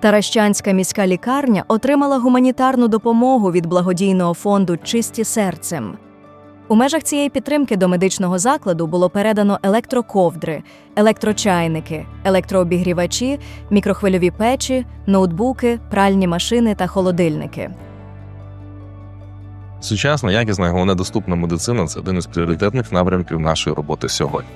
Таращанська міська лікарня отримала гуманітарну допомогу від благодійного фонду Чисті серцем. У межах цієї підтримки до медичного закладу було передано електроковдри, електрочайники, електрообігрівачі, мікрохвильові печі, ноутбуки, пральні машини та холодильники. Сучасна, якісна і головне доступна медицина це один із пріоритетних напрямків нашої роботи сьогодні.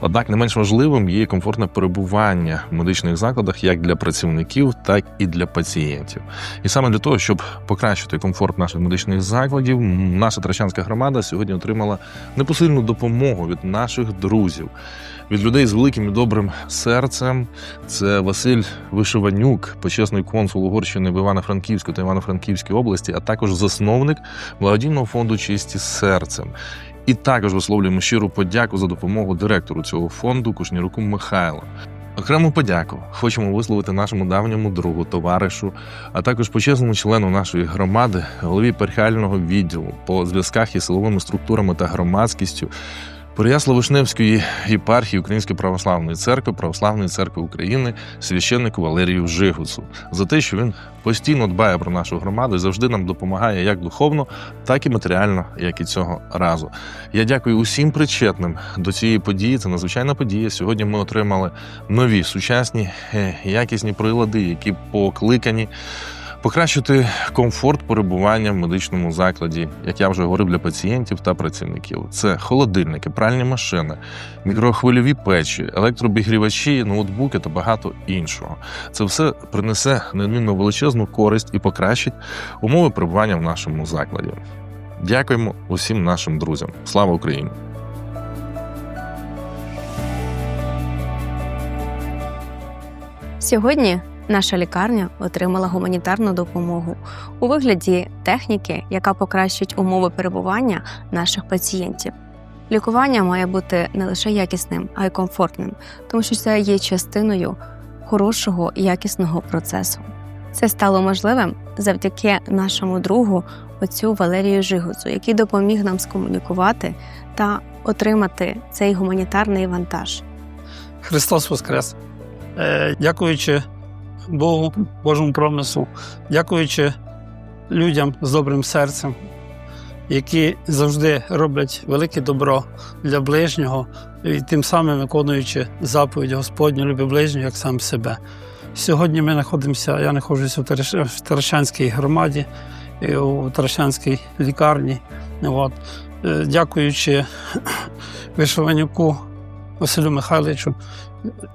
Однак не менш важливим є комфортне перебування в медичних закладах як для працівників, так і для пацієнтів. І саме для того, щоб покращити комфорт наших медичних закладів, наша Трачанська громада сьогодні отримала непосильну допомогу від наших друзів, від людей з великим і добрим серцем. Це Василь Вишиванюк, почесний консул Угорщини в Івано-Франківську та Івано-Франківській області, а також засновник благодійного фонду Чисті серцем. І також висловлюємо щиру подяку за допомогу директору цього фонду Кушніруку Михайлу. Окрему подяку хочемо висловити нашому давньому другу, товаришу, а також почесному члену нашої громади, голові перхального відділу по зв'язках із силовими структурами та громадськістю Переясло-Вишневської єпархії Української православної церкви, Православної церкви України, священнику Валерію Жигуцу за те, що він постійно дбає про нашу громаду і завжди нам допомагає як духовно, так і матеріально, як і цього разу. Я дякую усім причетним до цієї події. Це надзвичайна подія. Сьогодні ми отримали нові сучасні е, якісні прилади, які покликані. Покращити комфорт перебування в медичному закладі, як я вже говорив, для пацієнтів та працівників. Це холодильники, пральні машини, мікрохвильові печі, електробігрівачі, ноутбуки та багато іншого. Це все принесе неодмінно величезну користь і покращить умови перебування в нашому закладі. Дякуємо усім нашим друзям. Слава Україні! Сьогодні наша лікарня отримала гуманітарну допомогу у вигляді техніки, яка покращить умови перебування наших пацієнтів. Лікування має бути не лише якісним, а й комфортним, тому що це є частиною хорошого і якісного процесу. Це стало можливим завдяки нашому другу, отцю Валерію Жигуцу, який допоміг нам скомунікувати та отримати цей гуманітарний вантаж. Христос Воскрес! Е, Дякуючи Богу, Божому промислу, дякуючи людям з добрим серцем, які завжди роблять велике добро для ближнього і тим самим виконуючи заповідь Господню, люби ближнього, як сам себе. Сьогодні ми знаходимося, я знаходжуся в Тараш- Таращанській громаді, у Таращанській лікарні. От. Е, Дякуючи Вишиванюку Василю Михайловичу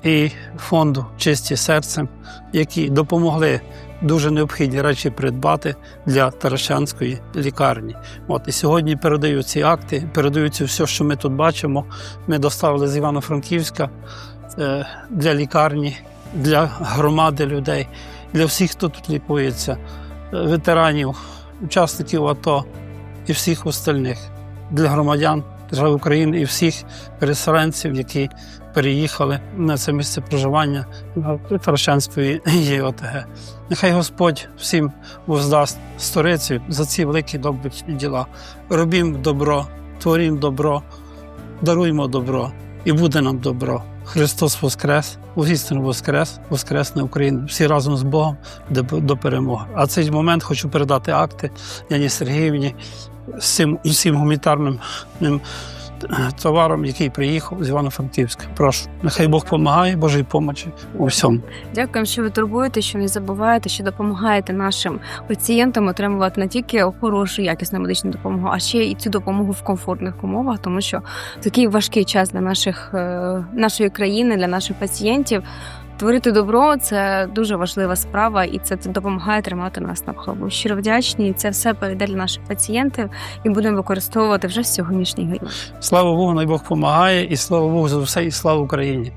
і фонду Чисті серцем, які допомогли дуже необхідні речі придбати для Таращанської лікарні. От і сьогодні передаю ці акти, передаються все, що ми тут бачимо. Ми доставили з Івано-Франківська е, для лікарні, для громади людей, для всіх, хто тут лікується, е, ветеранів, учасників АТО і всіх остальних, для громадян держави України і всіх переселенців, які переїхали на це місце проживання на Таращанської ЄОТГ. Нехай Господь всім воздасть сторицю за ці великі добрі діла. Робімо добро, творімо добро, даруємо добро, і буде нам добро. Христос Воскрес, воістину Воскрес, Воскресне Україна. Всі разом з Богом до, перемоги. А цей момент хочу передати акти Яні Сергіївні з цим усім гуманітарним ним, товаром, який приїхав з Івано-Франківська. Прошу, нехай Бог допомагає, Божої помочі у всьому. Дякуємо, що ви турбуєте, що не забуваєте, що допомагаєте нашим пацієнтам отримувати не тільки хорошу якісну медичну допомогу, а ще і цю допомогу в комфортних умовах, тому що такий важкий час для наших е, нашої країни, для наших пацієнтів. Творити добро це дуже важлива справа, і це допомагає тримати нас на плаву. Щиро вдячні. І це все перейде для наших пацієнтів і будемо використовувати вже в сьогоднішній годині. Слава Богу, най Бог допомагає, і слава Богу за все, і слава Україні.